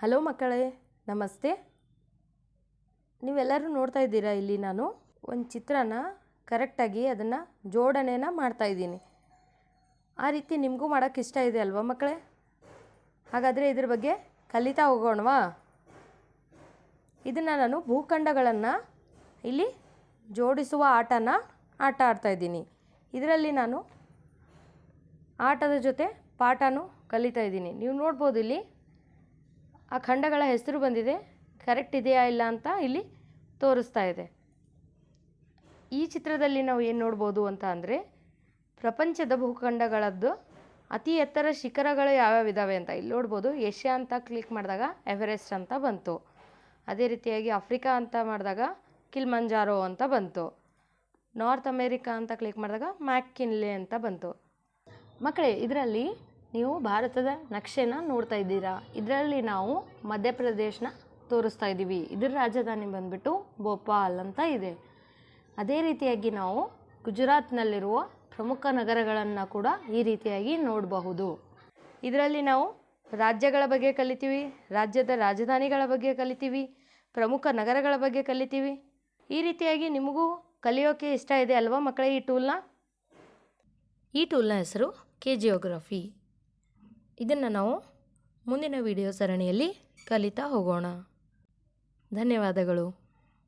Hello ಮಕ್ಕಳೇ, ನಮಸ್ತೆ. ನೀವೆಲ್ಲರೂ ನೋಡ್ತಾ ಇದ್ದೀರಾ ಇಲ್ಲಿ ನಾನು. ಒಂದು ಚಿತ್ರನ ಕರೆಕ್ಟಾಗಿ ಅದನ್ನು ಜೋಡಣೆನ ಮಾಡ್ತಾಯಿದ್ದೀನಿ ಆ ರೀತಿ ನಿಮಗೂ ಮಾಡೋಕ್ಕೆ ಇಷ್ಟ ಇದೆ ಅಲ್ವಾ ಮಕ್ಕಳೇ? ಹಾಗಾದರೆ ಇದ್ರ ಬಗ್ಗೆ ಕಲಿತಾ ಹೋಗೋಣವಾ? ಇದನ್ನು ನಾನು ಭೂಖಂಡಗಳನ್ನು ಇಲ್ಲಿ ಜೋಡಿಸುವ ಆಟನ ಆಟ ಆಡ್ತಾಯಿದ್ದೀನಿ ಇದರಲ್ಲಿ ನಾನು ಆಟದ ಜೊತೆ ಪಾಠನೂ ಕಲಿತಾ ಇದ್ದೀನಿ. ನೀವು ನೋಡ್ಬೋದು ಇಲ್ಲಿ ಆ ಖಂಡಗಳ ಹೆಸರು ಬಂದಿದೆ. ಕರೆಕ್ಟ್ ಇದೆಯಾ ಇಲ್ಲ ಅಂತ ಇಲ್ಲಿ ತೋರಿಸ್ತಾ ಇದೆ. ಈ ಚಿತ್ರದಲ್ಲಿ ನಾವು ಏನು ನೋಡ್ಬೋದು ಅಂತ ಅಂದರೆ ಪ್ರಪಂಚದ ಭೂಖಂಡಗಳದ್ದು ಅತಿ ಎತ್ತರ ಶಿಖರಗಳು ಯಾವ್ಯಾವ ಇದ್ದಾವೆ ಅಂತ. ಇಲ್ಲಿ ನೋಡ್ಬೋದು ಏಷ್ಯಾ ಅಂತ ಕ್ಲಿಕ್ ಮಾಡಿದಾಗ ಎವರೆಸ್ಟ್ ಅಂತ ಬಂತು. ಅದೇ ರೀತಿಯಾಗಿ ಆಫ್ರಿಕಾ ಅಂತ ಮಾಡಿದಾಗ ಕಿಲ್ಮಂಜಾರೋ ಅಂತ ಬಂತು. ನಾರ್ತ್ ಅಮೇರಿಕಾ ಅಂತ ಕ್ಲಿಕ್ ಮಾಡಿದಾಗ ಮ್ಯಾಕ್ಕಿನ್ಲೆ ಅಂತ ಬಂತು. ಮಕ್ಕಳೇ, ಇದರಲ್ಲಿ ನೀವು ಭಾರತದ ನಕ್ಷೆನ ನೋಡ್ತಾ ಇದ್ದೀರಾ? ಇದರಲ್ಲಿ ನಾವು ಮಧ್ಯಪ್ರದೇಶನ ತೋರಿಸ್ತಾ ಇದ್ದೀವಿ. ಇದರ ರಾಜಧಾನಿ ಬಂದ್ಬಿಟ್ಟು ಭೋಪಾಲ್ ಅಂತ ಇದೆ. ಅದೇ ರೀತಿಯಾಗಿ ನಾವು ಗುಜರಾತ್ನಲ್ಲಿರುವ ಪ್ರಮುಖ ನಗರಗಳನ್ನು ಕೂಡ ಈ ರೀತಿಯಾಗಿ ನೋಡಬಹುದು. ಇದರಲ್ಲಿ ನಾವು ರಾಜ್ಯಗಳ ಬಗ್ಗೆ ಕಲಿತೀವಿ, ರಾಜ್ಯದ ರಾಜಧಾನಿಗಳ ಬಗ್ಗೆ ಕಲಿತೀವಿ, ಪ್ರಮುಖ ನಗರಗಳ ಬಗ್ಗೆ ಕಲಿತೀವಿ. ಈ ರೀತಿಯಾಗಿ ನಿಮಗೂ ಕಲಿಯೋಕೆ ಇಷ್ಟ ಇದೆ ಅಲ್ವಾ ಮಕ್ಕಳೇ ಈ ಟೂಲ್ನ? ಈ ಟೂಲ್ನ ಹೆಸರು ಕೆ ಜಿಯೋಗ್ರಫಿ. ಇದನ್ನು ನಾವು ಮುಂದಿನ ವಿಡಿಯೋ ಸರಣಿಯಲ್ಲಿ ಕಲಿತಾ ಹೋಗೋಣ. ಧನ್ಯವಾದಗಳು.